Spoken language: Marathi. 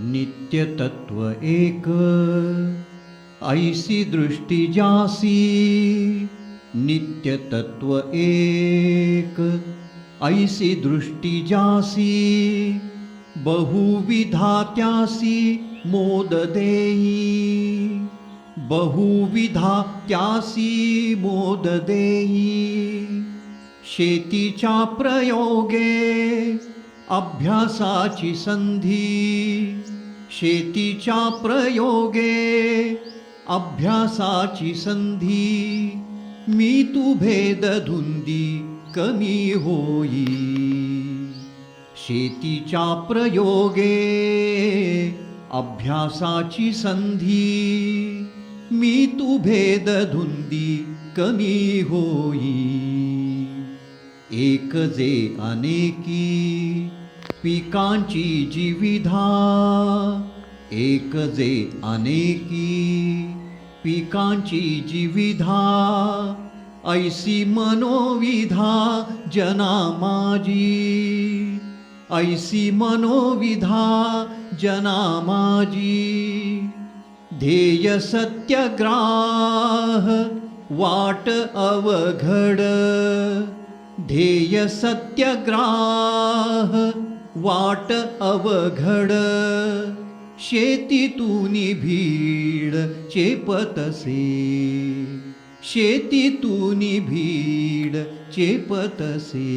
नित्यतत्व एक. ऐसी दृष्टी जासी नित्यतत्व एक. ऐसी दृष्टी जासी बहुविधा त्यासी मोद देई बहुविधा त्यासी मोद देई शेतीच्या प्रयोगे अभ्यासाची संधी. शेतीच्या प्रयोगे अभ्यासाची संधी. मी तू भेद धुंदी कमी होई. शेतीच्या प्रयोगे अभ्यासाची संधी. मी तू भेद धुंदी कमी होई. एक जे अनेकी पिकांची जीविधा. एक जे अनेकी पिकांची जीविधा. ऐसी मनोविधा जना माझी. ऐसी मनोविधा जना माझी. ध्येय सत्यग्राह वाट अवघड. ध्येय सत्यग्राह वाट अवघड. शेतीतून भीड चेपतसे शेतीतून भीड चेपतसे